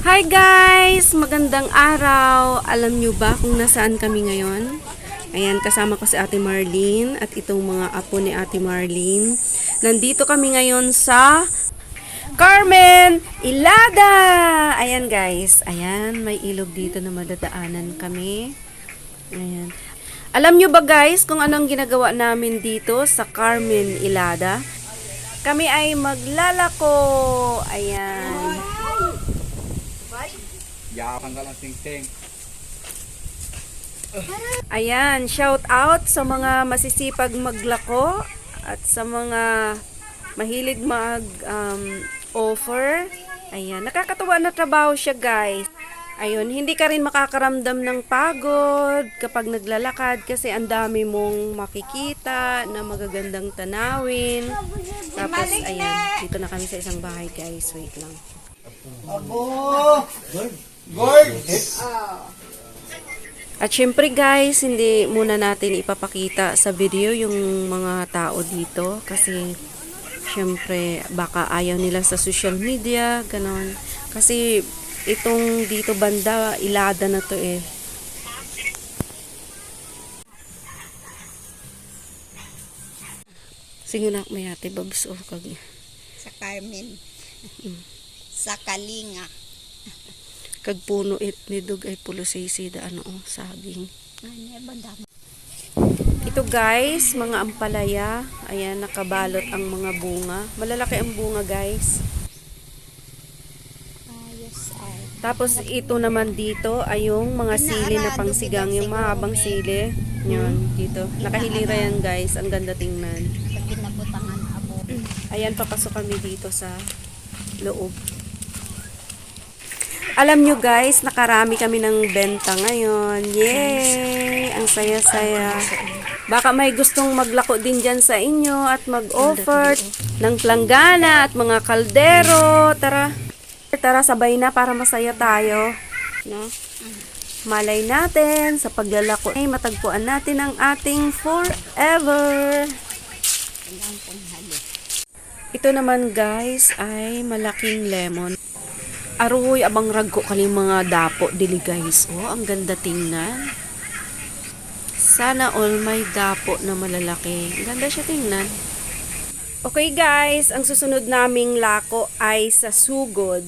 Hi guys! Magandang araw! Alam nyo ba kung nasaan kami ngayon? Ayan, kasama ko si Ate Marlene at itong mga apo ni Ate Marlene. Nandito kami ngayon sa Carmen Ilada! Ayan guys, ayan, may ilog dito na madadaanan kami. Ayan. Alam nyo ba guys kung anong ginagawa namin dito sa Carmen Ilada? Kami ay maglalako. Ayan. Yakan ka lang ting-ting. Ayan, shout out sa mga masisipag maglako at sa mga mahilig mag um, offer. Ayan, nakakatuwa na trabaho siya guys. Ayun, hindi ka rin makakaramdam ng pagod kapag naglalakad kasi ang dami mong makikita na magagandang tanawin. Tapos, ayan, dito na kami sa isang bahay guys. Wait lang. At syempre guys, hindi muna natin ipapakita sa video yung mga tao dito kasi syempre baka ayaw nila sa social media, ganon. Kasi itong dito banda, ilada na to eh. Sige na, may ate babs o kag sa Carmen. sa Kalinga. Kag puno it nidug ay pulusisi da ano oh, saging. Ano? Ito guys, mga ampalaya. Ayan, nakabalot ang mga bunga. Malalaki ang bunga guys. Ay. Tapos ito naman dito ay yung mga sili na pangsigang, yung mahabang sili. Yun, dito. Nakahilira yan guys. Ang ganda tingnan. Ayan, papasok kami dito sa loob. Alam nyo guys, nakarami kami ng benta ngayon. Yay! Ang saya-saya. Baka may gustong maglako din dyan sa inyo at mag-offer ng planggana at mga kaldero. Tara. Tara, sabay na para masaya tayo. No? Malay natin sa paglalako ay matagpuan natin ang ating forever. Ito naman guys ay malaking lemon. Aruy abang ragko kali mga dapo dili guys. Oh, ang ganda tingnan. Sana all may dapo na malalaki. Ang ganda siya tingnan. Okay guys, ang susunod naming lako ay sa sugod.